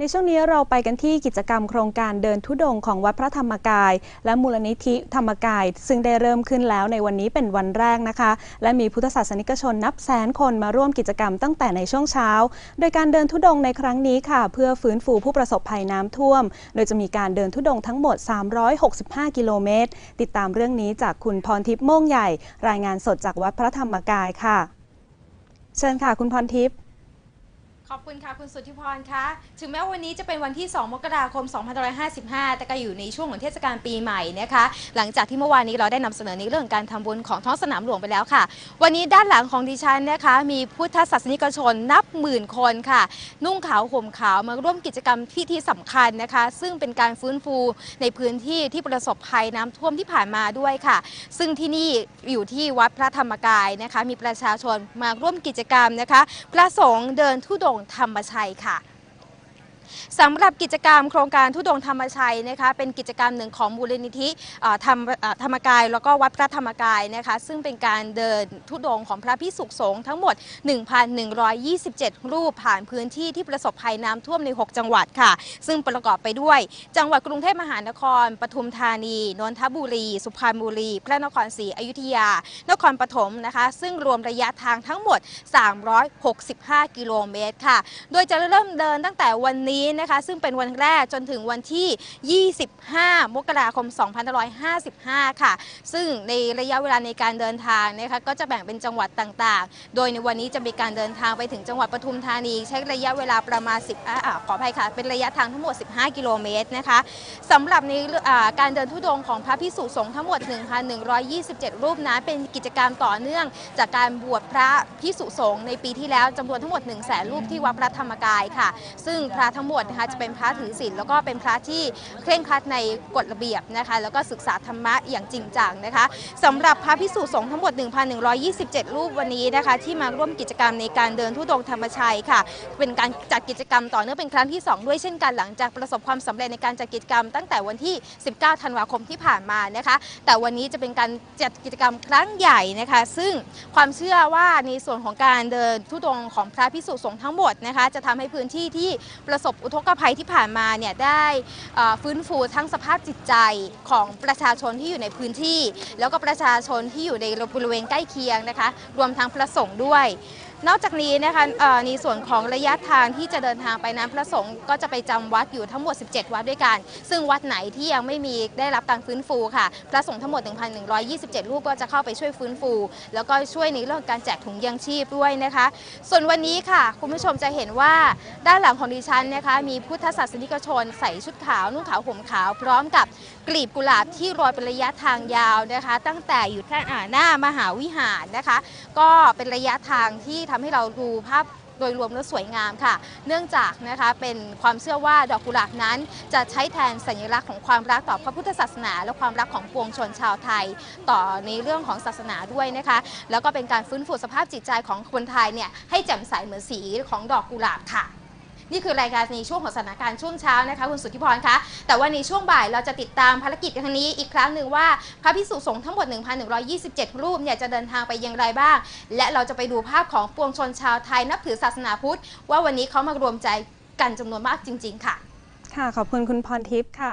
ในช่วงนี้เราไปกันที่กิจกรรมโครงการเดินทุดงค์ของวัดพระธรรมกาย และมูลนิธิธรรมกาย ซึ่งได้เริ่มขึ้นแล้วในวันนี้เป็นวันแรกนะคะ และมีพุทธศาสนิกชนนับแสนคนมาร่วมกิจกรรมตั้งแต่ในช่วงเช้า โดยการเดินทุดงค์ในครั้งนี้ค่ะ เพื่อฟื้นฟูผู้ประสบภัยน้ำท่วม โดยจะมีการเดินทุดงค์ทั้งหมด 365 กิโลเมตร ติดตามเรื่องนี้จากคุณพรทิพย์ม่งใหญ่ รายงานสดจากวัดพระธรรมกายค่ะ เชิญค่ะคุณพรทิพย์ ขอบคุณค่ะ คุณสุทธิพรคะถึงแม้วันนี้จะเป็นวันที่ 2 มกราคม 2555 แต่ก็อยู่ในช่วงของเทศกาลปีใหม่นะคะ หลังจากที่เมื่อวานนี้เราได้นำเสนอในเรื่องการทำบุญของท้องสนามหลวงไปแล้วค่ะ วันนี้ด้านหลังของดิฉันนะคะ มีพุทธศาสนิกชนนับหมื่นคนค่ะ นุ่งขาวห่มขาวมาร่วมกิจกรรมพิธีสำคัญนะคะ ซึ่งเป็นการฟื้นฟูในพื้นที่ที่ประสบภัยน้ำท่วมที่ผ่านมาด้วยค่ะ ซึ่งที่นี่อยู่ที่วัดพระธรรมกายนะคะ มีประชาชนมาร่วมกิจกรรมนะคะ พระสงฆ์เดินทุดงค์ธรรมชัยค่ะ สำหรับกิจกรรมโครงการทุดงธรรมชัยนะคะเป็นกิจกรรมหนึ่งของมูลนิธิธรรมธรรมกาย แล้วก็วัดพระธรรมกายนะคะ ซึ่งเป็นการเดินทุดงของพระพิสุสงฆ์ทั้งหมด 1,127 รูปผ่านพื้นที่ที่ประสบภัยน้ำท่วมใน 6 จังหวัดค่ะ ซึ่งประกอบไปด้วย จังหวัดกรุงเทพมหานคร ปทุมธานี นนทบุรี สุพรรณบุรี พระนครศรีอยุธยา นครปฐมนะคะ ซึ่งรวมระยะทางทั้งหมด 365 กิโลเมตรค่ะ โดยจะเริ่มเดินตั้งแต่วันนี้นะคะ ซึ่งเป็นวันแรกจนถึงวันที่ 25 มกราคม 2555 ค่ะ ซึ่งในระยะเวลาในการเดินทางนะคะก็จะแบ่งเป็นจังหวัดต่างๆ โดยในวันนี้จะมีการเดินทางไปถึงจังหวัดปทุมธานี ใช้ระยะเวลาประมาณ 10อขออภัยค่ะ เป็นระยะทางทั้งหมด 15 กิโลเมตรนะคะสำหรับในการเดินทุดงค์ของพระพิสุสงฆ์ทั้งหมด 1,127 รูปนั้นเป็นกิจกรรมต่อเนื่อง จากการบวชพระพิสุสงฆ์ในปีที่แล้วจำนวนทั้งหมด 1 0 0 0 0แสนรูปที่วัดพระธรรมกายค่ะ ซึ่งพระทั้งงหมดนะคะจะเป็นพระถือศีลแล้วก็เป็นพระที่เคร่งครัดในกฎระเบียบนะคะแล้วก็ศึกษาธรรมะอย่างจริงจังนะคะสำหรับพระพิสุสงฆ์ทั้งหมด 1,127 รูปวันนี้นะคะที่มาร่วมกิจกรรมในการเดินทุดงธรรมชัยค่ะ เป็นการจัดกิจกรรมต่อเนื่องเป็นครั้งที่ 2 ด้วยเช่นกันหลังจากประสบความสำเร็จในการจัดกิจกรรมตั้งแต่วันที่ 19 ธันวาคมที่ผ่านมานะคะแต่วันนี้จะเป็นการจัดกิจกรรมครั้งใหญ่นะคะ ซึ่งความเชื่อว่าในส่วนของการเดินทุดงของพระพิสุสงฆ์ทั้งหมดนะคะจะทำให้พื้นที่ที่ประสบอุทกภัยที่ผ่านมาเนี่ยได้ฟื้นฟูทั้งสภาพจิตใจของประชาชนที่อยู่ในพื้นที่ แล้วก็ประชาชนที่อยู่ในบริเวณใกล้เคียงนะคะ รวมทั้งพระสงฆ์ด้วยนอกจากนี้นะคะในส่วนของระยะทางที่จะเดินทางไปนั้นพระสงฆ์ก็จะไปจำวัดอยู่ทั้งหมด 17 วัดด้วยกัน ซึ่งวัดไหนที่ยังไม่มีได้รับการฟื้นฟูค่ะ พระสงฆ์ทั้งหมด 1,127 รูปก็จะเข้าไปช่วยฟื้นฟู แล้วก็ช่วยในเรื่องการแจกถุงยางชีพด้วยนะคะ ส่วนวันนี้ค่ะ คุณผู้ชมจะเห็นว่าด้านหลังของดิฉันนะคะ มีพุทธศาสนิกชนใส่ชุดขาวนุ่งขาวห่มขาว พร้อมกับกลีบกุหลาบที่โรยเป็นระยะทางยาวนะคะ ตั้งแต่อยู่ที่อ่าหน้ามหาวิหารนะคะ ก็เป็นระยะทางที่ทำให้เราดูภาพโดยรวมแล้วสวยงามค่ะ เนื่องจากนะคะเป็นความเชื่อว่าดอกกุหลาบนั้น จะใช้แทนสัญลักษณ์ของความรักต่อพระพุทธศาสนา และความรักของปวงชนชาวไทย ต่อในเรื่องของศาสนาด้วยนะคะ แล้วก็เป็นการฟื้นฟูสภาพจิตใจของคนไทยเนี่ยให้แจ่มใสเหมือนสีของดอกกุหลาบค่ะ นี่คือรายการในช่วงของสถานการณ์ช่วงเช้านะคะคุณสุทธิพรคะแต่ว่าในช่วงบ่ายเราจะติดตามภารกิจครั้งนี้อีกครั้งหนึ่งว่าพระพิสุสงฆ์ทั้งหมด 1,127 รูปเนี่ยจะเดินทางไปยังไรบ้าง และเราจะไปดูภาพของปวงชนชาวไทยนับถือศาสนาพุทธ ว่าวันนี้เขามารวมใจกันจำนวนมากจริง ๆ ค่ะ ค่ะขอบคุณคุณพรทิพย์ค่ะ